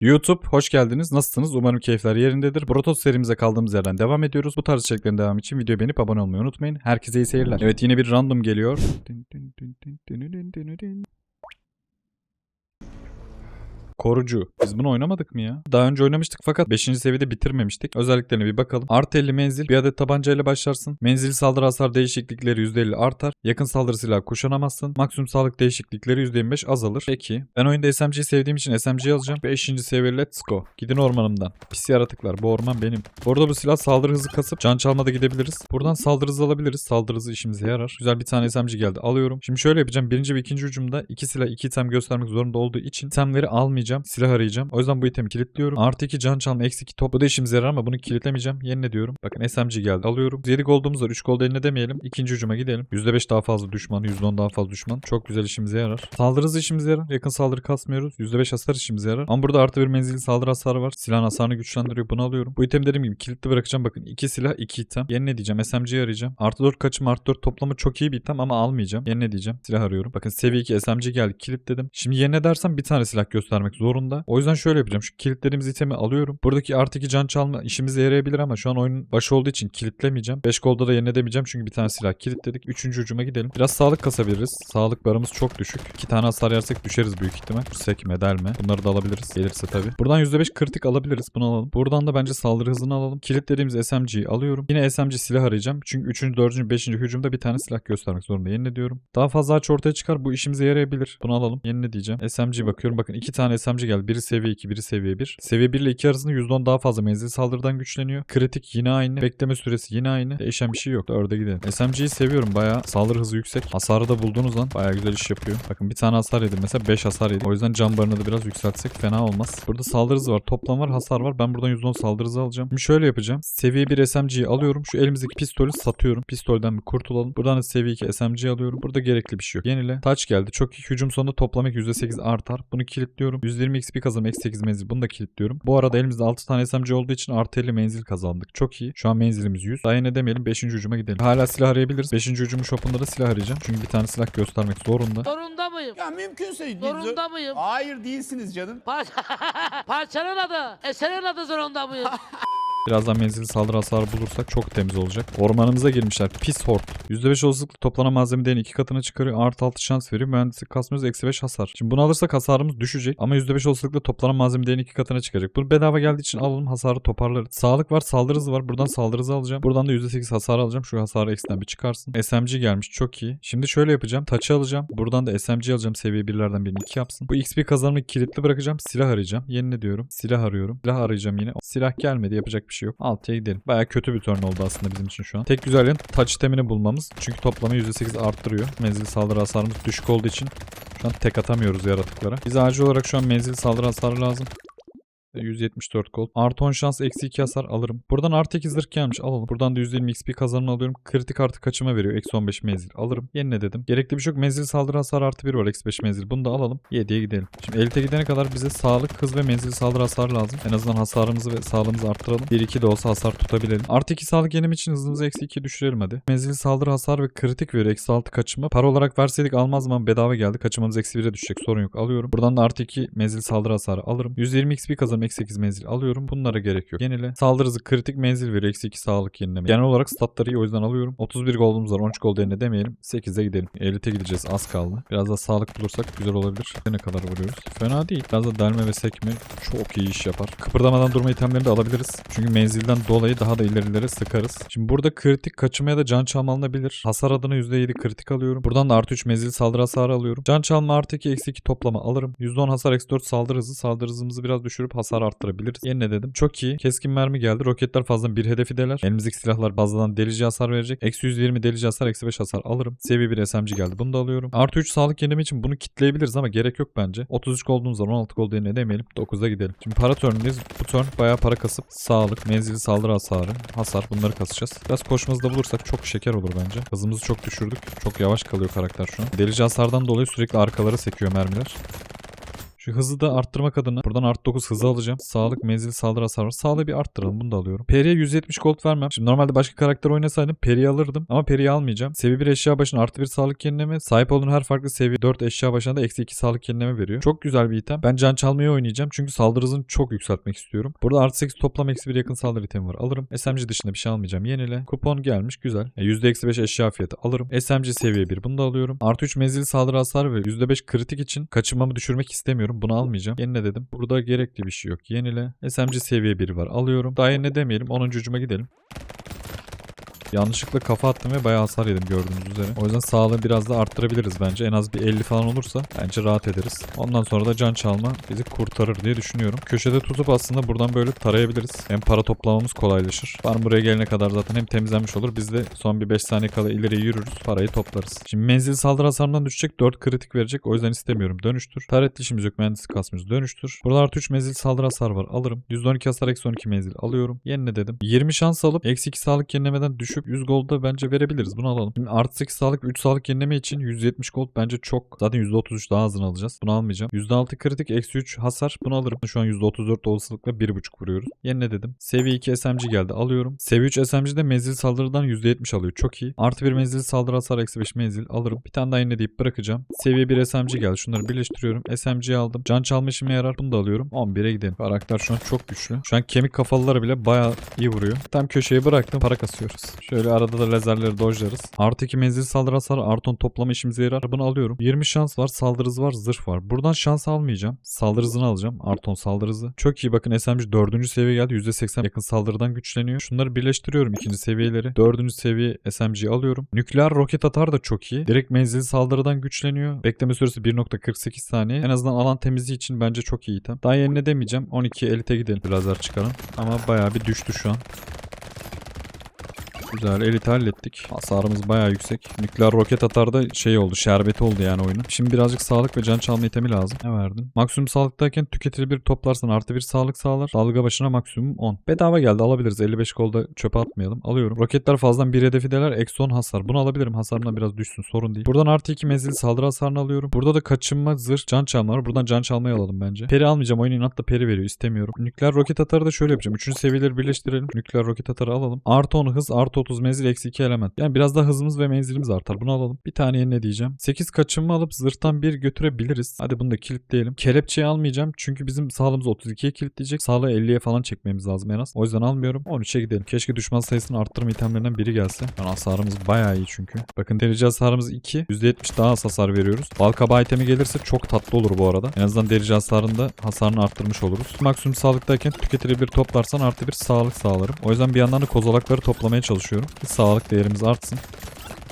YouTube hoş geldiniz. Nasılsınız? Umarım keyifler yerindedir. Protoss serimize kaldığımız yerden devam ediyoruz. Bu tarz içeriklerin devamı için videoyu beğenip abone olmayı unutmayın. Herkese iyi seyirler. Evet yine bir random geliyor. Korucu. Biz bunu oynamadık mı ya? Daha önce oynamıştık fakat 5. seviyede bitirmemiştik. Özelliklerine bir bakalım. Artı 50 menzil. Bir adet tabancayla başlarsın. Menzil saldırı hasar değişiklikleri %50 artar. Yakın saldırı silahı kuşanamazsın. Maksimum sağlık değişiklikleri %25 azalır. Peki. Ben oyunda SMG'yi sevdiğim için SMG'yi alacağım. 5. seviye let's go. Gidin ormanımdan. Pis yaratıklar. Bu orman benim. Bu arada bu silah saldırı hızı kasıp can çalmada gidebiliriz. Buradan saldırı hızı alabiliriz. Saldırı hızı işimize yarar. Güzel bir tane SMG geldi. Alıyorum. Şimdi şöyle yapacağım. Birinci ve ikinci hücumda iki silah iki item göstermek zorunda olduğu için itemleri almayacağım. Silah arayacağım. O yüzden bu itemi kilitliyorum. Artı 2 can çalma eksi 2 top. Bu da işimize yarar ama bunu kilitlemeyeceğim. Yenile diyorum. Bakın SMG geldi. Alıyorum. 7 gold'umuz var. 3 gold eline demeyelim. İkinci hücuma gidelim. %5 daha fazla düşman. %10 daha fazla düşman. Çok güzel işimize yarar. Saldırı hızı işimize yarar. Yakın saldırı kasmıyoruz. %5 hasar işimize yarar. Ama burada artı bir menzilli saldırı hasarı var. Silahın hasarını güçlendiriyor. Bunu alıyorum. Bu itemi dediğim gibi kilitli bırakacağım. Bakın 2 silah 2 item. Yenile diyeceğim. SMG'yi arayacağım. Artı 4 kaçım artı 4 toplamı çok iyi bir item ama almayacağım. Yenile diyeceğim. Silah arıyorum. Bakın seviye 2 SMG geldi. Kilitledim. Şimdi yenile dersem bir tane silah göstermek zorunda. O yüzden şöyle yapacağım. Şu kilitlediğimiz itemi alıyorum. Buradaki artı 2 can çalma işimize yarayabilir ama şu an oyunun başı olduğu için kilitlemeyeceğim. 5 golda da yenile demeyeceğim çünkü bir tane silah kilitledik. Üçüncü hücuma gidelim. Biraz sağlık kasabiliriz. Sağlık barımız çok düşük. 2 tane hasar yersek düşeriz büyük ihtimal. Sekme, delme. Bunları da alabiliriz. Gelirse tabii. Buradan %5 kritik alabiliriz. Bunu alalım. Buradan da bence saldırı hızını alalım. Kilitlediğimiz SMG'yi alıyorum. Yine SMG silah arayacağım. Çünkü 3. 4. 5. hücumda bir tane silah göstermek zorunda. Yenile diyorum. Daha fazla aç ortaya çıkar. Bu işimize yarayabilir. Bunu alalım. Yenile diyeceğim. SMG bakıyorum. Bakın 2 tane SMG geldi. Biri seviye 2, biri seviye 1. Seviye 1 ile 2 arasında %10 daha fazla menzil saldırıdan güçleniyor. Kritik yine aynı. Bekleme süresi yine aynı. Değişen bir şey yok. 4'e gidelim. SMG'yi seviyorum. Bayağı saldırı hızı yüksek. Hasarı da bulduğunuz an bayağı güzel iş yapıyor. Bakın bir tane hasar yedim. Mesela 5 hasar yedim. O yüzden can barını da biraz yükseltsek fena olmaz. Burada saldırı hızı var. Toplam var. Hasar var. Ben buradan %10 saldırı hızı alacağım. Şimdi şöyle yapacağım. Seviye 1 SMG'yi alıyorum. Şu elimizdeki pistolü satıyorum. Pistolden bir kurtulalım. Buradan da seviye 2 SMG alıyorum. Burada gerekli bir şey yok. Yenile. Taç geldi. Çok iyi. Hücum sonunda toplamak %8 artar. Bunu kilitliyorum. 120 XP kazanım. Eksi 8 menzil. Bunu da kilitliyorum. Bu arada elimizde 6 tane SMG olduğu için artı 50 menzil kazandık. Çok iyi. Şu an menzilimiz 100. Daha yine demeyelim. 5. hücuma gidelim. Hala silah arayabiliriz. 5. hücumun shopunda da silah arayacağım. Çünkü bir tane silah göstermek zorunda. Zorunda mıyım? Ya mümkünse... Zorunda mıyım? Hayır değilsiniz canım. Par Parçanın adı, eserin adı zorunda mıyım? Birazdan menzilli saldırı hasarı bulursak çok temiz olacak. Ormanımıza girmişler. Pis hort. %5 olasılıkla toplanan malzeme değerini iki katına çıkarıyor. Artı 6 şans veriyor. Mühendislik kasmıyoruz. Eksi 5 hasar. Şimdi bunu alırsak hasarımız düşecek. Ama %5 olasılıkla toplanan malzeme değerini iki katına çıkacak. Bunu bedava geldiği için alalım. Hasarı toparlarız. Sağlık var. Saldırı hızı var. Buradan saldırı hızı alacağım. Buradan da %8 hasar alacağım. Şu hasarı eksiden bir çıkarsın. SMG gelmiş. Çok iyi. Şimdi şöyle yapacağım. Taçı alacağım. Buradan da SMG alacağım. Seviye 1'lerden birini 2 yapsın. Bu XP kazanımı kilitli bırakacağım. Silah arayacağım. Yenile diyorum. Silah arıyorum. Silah arayacağım yine. Silah gelmedi. Yapacak bir şey yok. 6'ya gidelim. Baya kötü bir turn oldu aslında bizim için şu an. Tek güzel yanı touch itemini bulmamız. Çünkü toplamı %8 arttırıyor. Menzil saldırı hasarımız düşük olduğu için şu an tek atamıyoruz yaratıklara. Bize acil olarak şu an menzil saldırı hasarı lazım. 174 gold. Artı 10 şans eksi 2 hasar alırım. Buradan artı 2 zırh gelmiş alalım. Buradan da 120 XP kazanımı alıyorum. Kritik artı kaçıma veriyor. Eksi 15 menzil alırım. Yenile dedim. Gerekli bir şey yok. Menzil saldırı hasar artı 1 var. Eksi 5 menzil. Bunu da alalım. 7'ye gidelim. Şimdi elite gidene kadar bize sağlık, hız ve menzil saldırı hasarı lazım. En azından hasarımızı ve sağlığımızı arttıralım. 1-2 de olsa hasar tutabilelim. Artı 2 sağlık yenim için hızımızı eksi 2 düşürelim hadi. Menzil saldırı hasar ve kritik veriyor. Eksi 6 kaçıma. Para olarak verseydik almaz mı? Bedava geldi. Kaçımamız eksi 1'e düşecek. Sorun yok. Alıyorum. Buradan da artı 2 menzil saldırı hasarı alırım. 120 XP kazanım. Eksi 8 menzil alıyorum. Bunlara gerek yok. Yenile. Saldırı hızı kritik menzil veriyor. Eksi 2 sağlık yenileme. Genel olarak statları iyi o yüzden alıyorum. 31 gold'umuz var. 13 gold yerine demeyelim. 8'e gidelim. Elite gideceğiz. Az kaldı. Biraz da sağlık bulursak güzel olabilir. Ne kadar vuruyoruz? Fena değil. Biraz da delme ve sekme çok iyi iş yapar. Kıpırdamadan durma itemlerini de alabiliriz. Çünkü menzilden dolayı daha da ilerilere sıkarız. Şimdi burada kritik kaçırmaya da can çalma alınabilir. Hasar adına %7 kritik alıyorum. Buradan da artı 3 menzil saldırı hasarı alıyorum. Can çalma artı 2 eksi 2 toplama alırım. %10 hasar eksi 4 saldırı hızı. Saldırı hızımızı biraz düşürüp hasar arttırabiliriz. Yenile dedim. Çok iyi. Keskin mermi geldi. Roketler fazla bir hedefideler. Elimizdeki silahlar bazıdan delici hasar verecek. Eksi 120 delici hasar, eksi 5 hasar alırım. Seviye 1 SMG geldi. Bunu da alıyorum. Artı 3 sağlık yenileme için bunu kitleyebiliriz ama gerek yok bence. 33 gold'umuz var. 16 gold yerine demeyelim. 9'a gidelim. Şimdi para turn'deyiz. Bu turn bayağı para kasıp sağlık, menzili saldırı hasarı, hasar bunları kasacağız. Biraz koşmamızı da bulursak çok şeker olur bence. Hızımızı çok düşürdük. Çok yavaş kalıyor karakter şu an. Delici hasardan dolayı sürekli arkalara sekiyor mermiler. Şu hızı da arttırmak adına buradan art 9 hızı alacağım. Sağlık, menzil, saldırı hasar var. Sağlığı bir arttıralım. Bunu da alıyorum. Peri'ye 170 gold vermem. Şimdi normalde başka karakter oynasaydım Peri'yi alırdım. Ama Peri'yi almayacağım. Seviye 1 eşya başına artı 1 sağlık yenileme. Sahip olduğun her farklı seviye 4 eşya başına da eksi 2 sağlık yenileme veriyor. Çok güzel bir item. Ben can çalmayı oynayacağım. Çünkü saldırı hızını çok yükseltmek istiyorum. Burada artı 8 toplam eksi 1 yakın saldırı itemi var. Alırım. SMG dışında bir şey almayacağım. Yenile. Kupon gelmiş. Güzel. E, %-5 eşya fiyatı alırım. SMG seviye 1. Bunu da alıyorum. Artı 3 menzil saldırı hasar ve %5 kritik için kaçınmamı düşürmek istemiyorum. Bunu almayacağım. Yenile dedim. Burada gerekli bir şey yok. Yenile. SMG seviye 1 var. Alıyorum. Daha yenile demeyelim. 10. ucuma gidelim. Yanlışlıkla kafa attım ve bayağı hasar yedim gördüğünüz üzere. O yüzden sağlığı biraz da arttırabiliriz bence. En az bir 50 falan olursa bence rahat ederiz. Ondan sonra da can çalma bizi kurtarır diye düşünüyorum. Köşede tutup aslında buradan böyle tarayabiliriz. Hem para toplamamız kolaylaşır. Farm buraya gelene kadar zaten hem temizlenmiş olur. Biz de son bir 5 saniye kala ileri yürürüz. Parayı toplarız. Şimdi menzil saldırı hasarından düşecek. 4 kritik verecek. O yüzden istemiyorum. Dönüştür. Taretli işimiz yok. Mühendislik kasmıyoruz. Dönüştür. Burada artı 3 menzil saldırı hasar var. Alırım. %12 hasar eksi 12 menzil alıyorum. Yenile dedim. 20 şans alıp eksi 2 sağlık yenilemeden düşüp 100 golda bence verebiliriz. Bunu alalım. Şimdi artı 8 sağlık ve 3 sağlık yenileme için 170 gold bence çok. Zaten %33 daha azını alacağız. Bunu almayacağım. %6 kritik eksi 3 hasar. Bunu alırım. Şu an %34 olasılıkla 1.5 vuruyoruz. Yenile dedim. Seviye 2 SMG geldi. Alıyorum. Seviye 3 SMG de menzil saldırıdan %70 alıyor. Çok iyi. Artı 1 menzil saldırı hasar eksi 5 menzil alırım. Bir tane daha yenile deyip bırakacağım. Seviye 1 SMG geldi. Şunları birleştiriyorum. SMG'yi aldım. Can çalma işime yarar. Bunu da alıyorum. 11'e gidelim. Karakter şu an çok güçlü. Şu an kemik kafalıları bile bayağı iyi vuruyor. Tam köşeye bıraktım. Para kasıyoruz. Şöyle arada da lazerleri dojlarız. Artı 2 menzil saldırı hasarı Arton toplama işimize yarar. Bunu alıyorum. 20 şans var. Saldırı hızı var. Zırh var. Buradan şans almayacağım. Saldırı hızını alacağım. Arton saldırı hızı. Çok iyi bakın SMG 4. seviye geldi. %80 yakın saldırıdan güçleniyor. Şunları birleştiriyorum ikinci seviyeleri. 4. seviye SMG'yi alıyorum. Nükleer roket atar da çok iyi. Direkt menzil saldırıdan güçleniyor. Bekleme süresi 1.48 saniye. En azından alan temizliği için bence çok iyi item. Daha yerine demeyeceğim. 12 elite gidelim. Lazer çıkarın. Ama bayağı bir düştü şu an. Güzel elit hallettik. Hasarımız bayağı yüksek. Nükleer roket atarda şey oldu şerbeti oldu yani oyunun. Şimdi birazcık sağlık ve can çalma itemi lazım. Ne verdin? Maksimum sağlıktayken tüketili bir toplarsan artı bir sağlık sağlar. Dalga başına maksimum 10. Bedava geldi alabiliriz. 55 golda çöpe atmayalım. Alıyorum. Roketler fazladan bir hedefi deler. Eksi 10 hasar. Bunu alabilirim. Hasarımdan biraz düşsün. Sorun değil. Buradan artı 2 menzil saldırı hasarını alıyorum. Burada da kaçınma, zırh, can çalma var. Buradan can çalmayı alalım bence. Peri almayacağım. Oyun inatla peri veriyor. İstemiyorum. Nükleer roket atarı da şöyle yapacağım. Üçüncü seviyeleri birleştirelim. Nükleer roket atarı alalım. Artı 10 hız, artı 30 menzil, eksi 2 element. Yani biraz daha hızımız ve menzilimiz artar. Bunu alalım. Bir tane ne diyeceğim. 8 kaçınma alıp zırhtan 1 götürebiliriz. Hadi bunu da kilitleyelim. Kelepçeyi almayacağım. Çünkü bizim sağlığımız 32'ye kilitleyecek. Sağlığı 50'ye falan çekmemiz lazım en az. O yüzden almıyorum. 13'e gidelim. Keşke düşman sayısını arttırma itemlerinden biri gelse. Yani hasarımız bayağı iyi çünkü. Bakın derici hasarımız 2. %70 daha az hasar veriyoruz. Balkaba itemi gelirse çok tatlı olur bu arada. En azından derici hasarında hasarını arttırmış oluruz. Maksimum sağlıktayken tüketili bir toplarsan artı bir sağlık sağlarım. O yüzden bir yandan da kozalakları toplamaya çalışıyorum. Ki sağlık değerimiz artsın.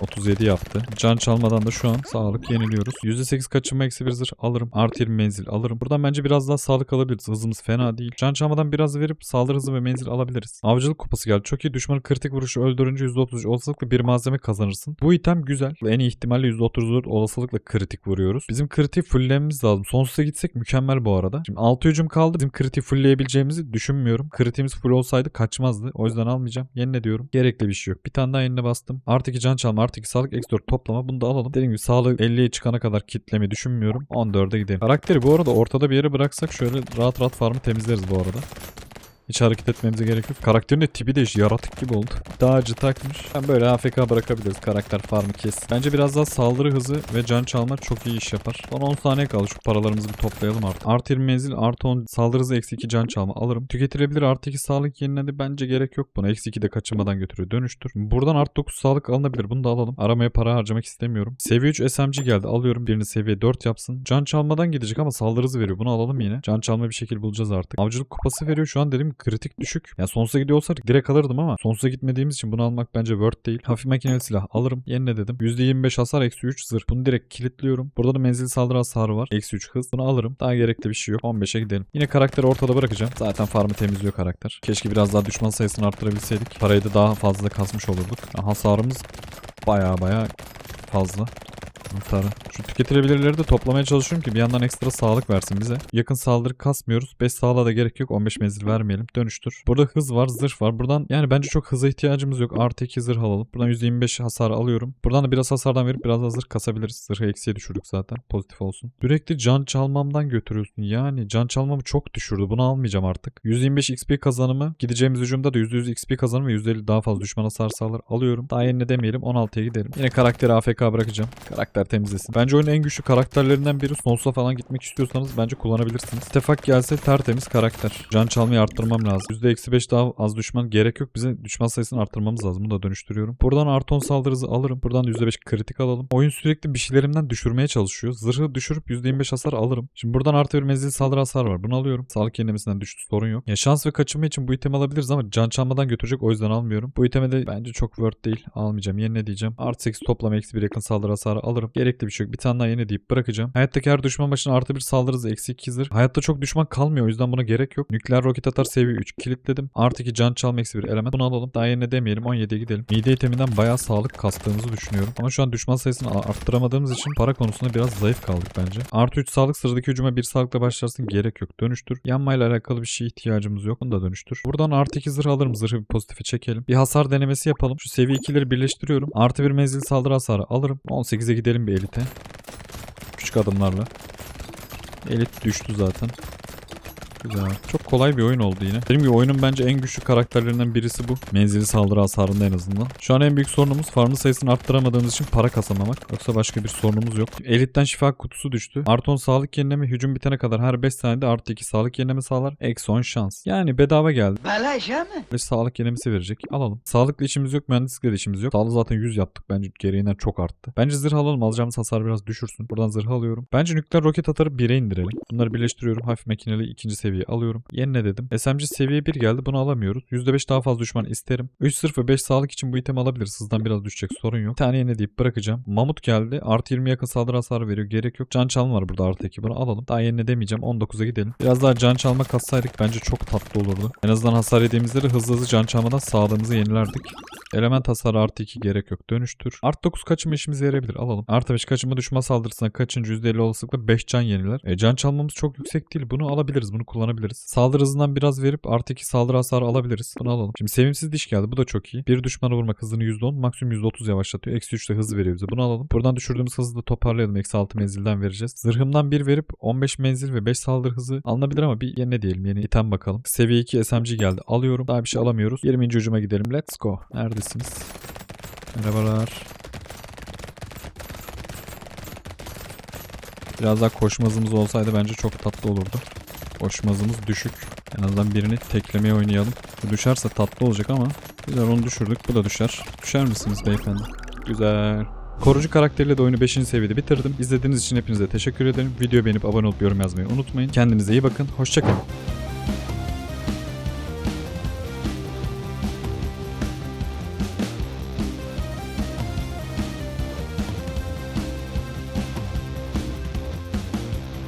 37 yaptı. Can çalmadan da şu an sağlık yeniliyoruz. %8 kaçınma eksi bir zırh alırım. Artı 20 menzil alırım. Buradan bence biraz daha sağlık alabiliriz. Hızımız fena değil. Can çalmadan biraz verip saldırı hızı ve menzil alabiliriz. Avcılık kupası geldi. Çok iyi. Düşmanı kritik vuruşu öldürünce %33 olasılıkla bir malzeme kazanırsın. Bu item güzel. En iyi ihtimalle %34 olasılıkla kritik vuruyoruz. Bizim kritik fulllememiz lazım. Sonsuza gitsek mükemmel bu arada. Şimdi 6 hücum kaldı. Bizim kritik fullleyebileceğimizi düşünmüyorum. Kritiğimiz full olsaydı kaçmazdı. O yüzden almayacağım. Yenile diyorum. Gerekli bir şey yok. Bir tane daha yenile bastım. Artı 2 can çalma. Artı 2 sağlık. Eksi 4 toplama. Bunu da alalım. Dediğim gibi sağlık 50'ye çıkana kadar kitlemi düşünmüyorum. 14'e gidelim. Karakteri bu arada ortada bir yere bıraksak şöyle rahat rahat farmı temizleriz bu arada. Hiç hareket etmemize gerek yok. Karakterin de tipi de yaratık gibi oldu. Dağcı takmış. Ben böyle AFK bırakabiliriz karakter farmı kes. Bence biraz daha saldırı hızı ve can çalma çok iyi iş yapar. Son 10 saniye kaldı. Şu paralarımızı bir toplayalım artık. Artı 20 menzil, artı 10 saldırı hızı, eksi 2 can çalma alırım. Tüketilebilir artı 2 sağlık yeniledi. Bence gerek yok buna. Eksi 2 de kaçınmadan götürüyor. Dönüştür. Buradan artı 9 sağlık alınabilir. Bunu da alalım. Aramaya para harcamak istemiyorum. Seviye 3 SMG geldi. Alıyorum. Birini seviye 4 yapsın. Can çalmadan gidecek ama saldırı hızı veriyor. Bunu alalım yine. Can çalma bir şekil bulacağız artık. Avcılık kupası veriyor. Şu an kritik düşük. Yani sonsuza gidiyor olsak direkt alırdım ama sonsuza gitmediğimiz için bunu almak bence worth değil. Hafif makineli silah alırım. Yenile dedim. %25 hasar eksi 3 zırh. Bunu direkt kilitliyorum. Burada da menzil saldırı hasarı var. Eksi 3 hız. Bunu alırım. Daha gerekli bir şey yok. 15'e gidelim. Yine karakteri ortada bırakacağım. Zaten farmı temizliyor karakter. Keşke biraz daha düşman sayısını arttırabilseydik. Parayı da daha fazla kasmış olurduk. Hasarımız baya baya fazla. Tarı. Şu tüketilebilirleri de toplamaya çalışıyorum ki bir yandan ekstra sağlık versin bize. Yakın saldırı kasmıyoruz. 5 sağlığa da gerek yok. 15 menzil vermeyelim. Dönüştür. Burada hız var, zırh var. Buradan yani bence çok hıza ihtiyacımız yok. Artı 2 zırh alalım. Buradan %25 hasar alıyorum. Buradan da biraz hasardan verip biraz da kasabiliriz. Zırhı eksiye düşürdük zaten. Pozitif olsun. Sürekli can çalmamdan götürüyorsun. Yani can çalmamı çok düşürdü. Bunu almayacağım artık. 125 XP kazanımı. Gideceğimiz hücumda da %100 XP kazanımı ve %50 daha fazla düşmana hasar sağlar alıyorum. Daha yenine demeyelim. 16'ya gidelim. Yine karakteri AFK bırakacağım. Karakter temizlesin. Bence oyunun en güçlü karakterlerinden biri. Sonsuza falan gitmek istiyorsanız bence kullanabilirsiniz. Stefak gelse tertemiz karakter. Can çalmayı arttırmam lazım. %-5 daha az düşman gerek yok. Bize düşman sayısını arttırmamız lazım. Bunu da dönüştürüyorum. Buradan Arton saldırı hızı alırım. Buradan da %5 kritik alalım. Oyun sürekli bir şeylerimden düşürmeye çalışıyor. Zırhı düşürüp %25 hasar alırım. Şimdi buradan artı bir menzil saldırı hasar var. Bunu alıyorum. Sağlık yenilemesinden düştü. Sorun yok. Ya şans ve kaçınma için bu itemi alabiliriz ama can çalmadan götürecek o yüzden almıyorum. Bu iteme de bence çok worth değil. Almayacağım. Yerine diyeceğim. Artı 8 toplam eksi bir yakın saldırı hasarı alırım. Gerekli bir şey yok. Bir tane daha yeni deyip bırakacağım. Hayattaki her düşman başına artı bir saldırı hızı eksi 2 zırh. Hayatta çok düşman kalmıyor. O yüzden buna gerek yok. Nükleer roket atar seviye 3 kilitledim. Artı 2 can çalma eksi bir element. Bunu alalım. Daha yerine demeyelim. 17'ye gidelim. Mide iteminden bayağı sağlık kastığımızı düşünüyorum. Ama şu an düşman sayısını arttıramadığımız için para konusunda biraz zayıf kaldık bence. Artı 3 sağlık sıradaki hücuma bir sağlıkla başlarsın. Gerek yok. Dönüştür. Yanmayla alakalı bir şeye ihtiyacımız yok. Bunu da dönüştür. Buradan artı 2 zırh alırım. Zırhı bir pozitife çekelim. Bir hasar denemesi yapalım. Şu seviye 2'leri birleştiriyorum. Artı bir menzil saldırı hasarı alırım. 18'e gidelim bir elite. Küçük adımlarla. Elit düştü zaten. Güzel. Çok kolay bir oyun oldu yine. Benim gibi oyunun bence en güçlü karakterlerinden birisi bu. Menzili saldırı hasarında en azından. Şu an en büyük sorunumuz farmın sayısını arttıramadığımız için para kasamamak. Yoksa başka bir sorunumuz yok. Elitten şifa kutusu düştü. Arton sağlık yenileme hücum bitene kadar her 5 saniyede artı 2 sağlık yenileme sağlar. Eksi 10 şans. Yani bedava geldi. Beleş mi? Ve sağlık yenemesi verecek. Alalım. Sağlıkla işimiz yok, mühendislikle de işimiz yok. Sağlığı zaten 100 yaptık. Bence gereğinden çok arttı. Bence zırh alalım. Alacağımız hasar biraz düşürsün. Buradan zırh alıyorum. Bence nükleer roket atarı 1'e indirelim. Bunları birleştiriyorum. Hafif makineli ikinci seviye alıyorum. Yenine dedim. SMG seviye 1 geldi. Bunu alamıyoruz. %5 daha fazla düşman isterim. 3 sırf ve 5 sağlık için bu itemi alabiliriz. Hızdan biraz düşecek. Sorun yok. Bir tane yeni deyip bırakacağım. Mamut geldi. Artı 20 yakın saldırı hasarı veriyor. Gerek yok. Can çalma var burada artı 2. Bunu alalım. Daha yenine demeyeceğim. 19'a gidelim. Biraz daha can çalma katsaydık bence çok tatlı olurdu. En azından hasar yediğimizde de hızlı hızlı can çalmadan sağlığımızı yenilerdik. Element hasarı artı 2 gerek yok. Dönüştür. Artı 9 kaçınma işimize yarayabilir. Alalım. Artı 5 kaçınma düşman saldırısına kaçınca %50 olasılıkla 5 can yeniler. E, can çalmamız çok yüksek değil. Bunu alabiliriz. Bunu kullanabiliriz. Saldırı hızından biraz verip artı 2 saldırı hasarı alabiliriz. Bunu alalım. Şimdi sevimsiz diş geldi. Bu da çok iyi. Bir düşmana vurmak hızını %10 maksimum %30 yavaşlatıyor. Eksi 3 de hız veriyor bize. Bunu alalım. Buradan düşürdüğümüz hızı da toparlayalım. Eksi 6 menzilden vereceğiz. Zırhımdan 1 verip 15 menzil ve 5 saldırı hızı alınabilir ama bir yerine diyelim. Yeni item bakalım. Seviye 2 SMG geldi. Alıyorum. Daha bir şey alamıyoruz. 20. ucuma gidelim. Let's go. Neredesiniz? Merhabalar. Biraz daha koşma hızımız olsaydı bence çok tatlı olurdu. Koşma hızımız düşük. En azından birini teklemeye oynayalım. Bu düşerse tatlı olacak ama güzel onu düşürdük. Bu da düşer. Düşer misiniz beyefendi? Güzel. Korucu karakteriyle de oyunu 5. seviyede bitirdim. İzlediğiniz için hepinize teşekkür ederim. Video beğenip abone olup yorum yazmayı unutmayın. Kendinize iyi bakın. Hoşçakalın.